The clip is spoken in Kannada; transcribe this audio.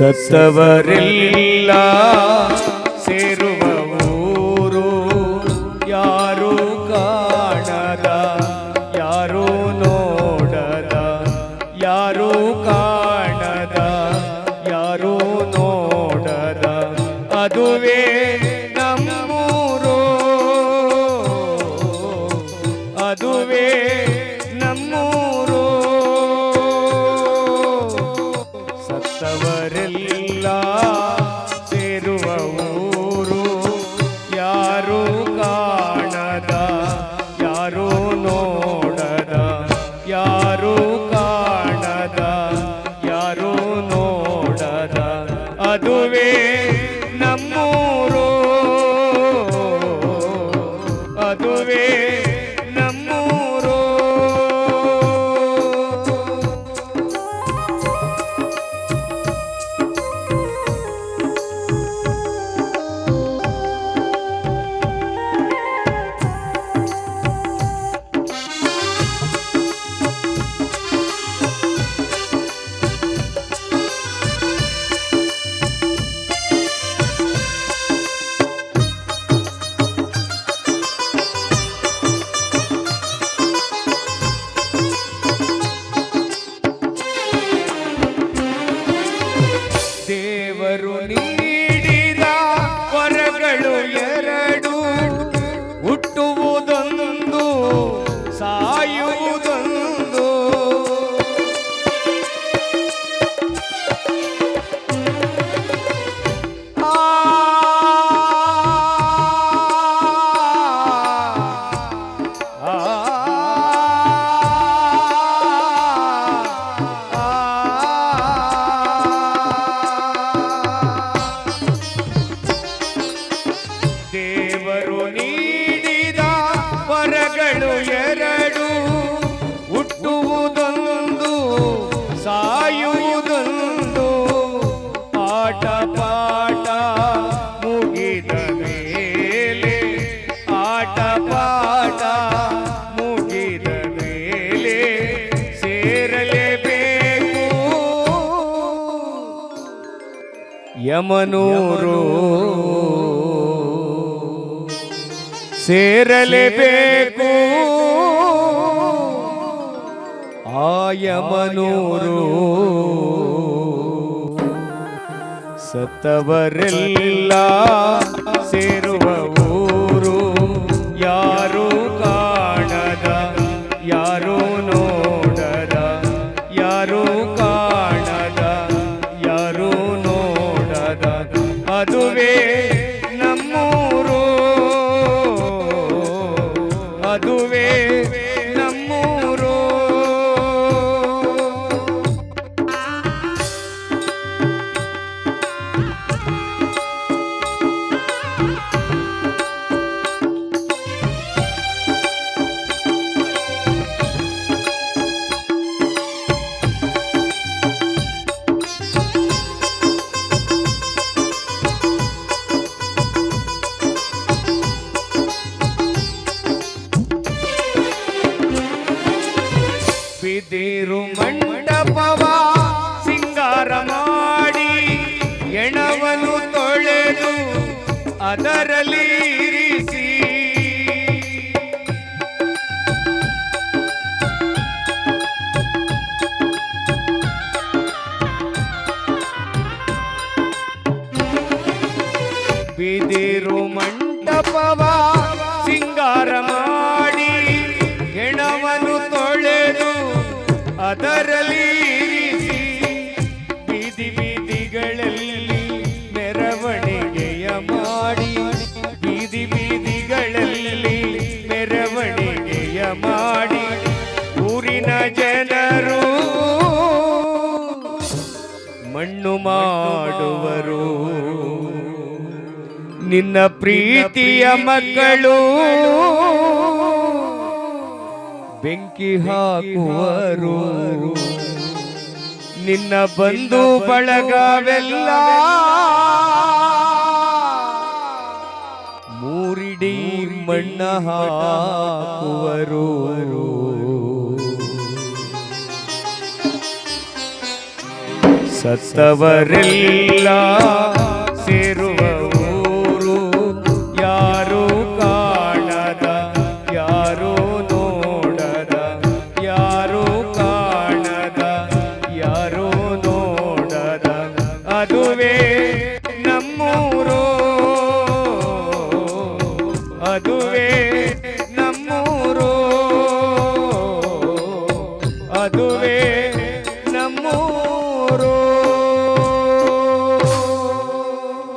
ಸತ್ತವರೆಲ್ಲ ಸೇರುವ ಯಾರು ಕಾಣದ ನೋಡದ ಯಾರು ಕಾಣದ ನೋಡದ. ನಮ್ಮೂರು ಅದುವೇ ದೇವರು ನೀಡಿದ ವರಗಳು ಎರಡು. ಹುಟ್ಟುವುದೊಂದು, ಸಾಯುವುದೊಂದು. ಆಟ, ಪಾಠ ಮುಗಿದ ಮೇಲೆ, ಆಟ, ಪಾಠ ಮುಗಿದ ಮೇಲೆ ಸೇರಲೇಬೇಕು. ಯಮನೂರು ಸೇರಲೇಬೇಕು ಆ ಯಮನೂರು ಸತ್ತವರೆಲ್ಲ ಸೇರುವ ಬಿದಿರು ಮಂಡಪವ ಸಿಂಗಾರ ಮಾಡಿ ಎಣವನು ತೊಳೆದು ಅದರಲ್ಲಿ ಇರಿಸಿ. ಬಿದಿರು ಮಂಟಪವ ಅದರಲ್ಲಿ ಬೀದಿ ಬೀದಿಗಳಲ್ಲಿ ಮೆರವಣಿಗೆಯ ಮಾಡಿ ಬೀದಿ ಬೀದಿಗಳಲ್ಲಿ ಮೆರವಣಿಗೆಯ ಮಾಡಿ. ಊರಿನ ಜನರು ಮಣ್ಣು ಮಾಡುವರು. ನಿನ್ನ ಪ್ರೀತಿಯ ಮಕ್ಕಳು ಬೆಂಕಿ ಹಾಕುವರು. ನಿನ್ನ ಬಂಧು ಬಳಗವೆಲ್ಲ. ಮೂರಿಡಿ ಮಣ್ಣ ಹಾಕುವರು. ಸತ್ತವರೆಲ್ಲ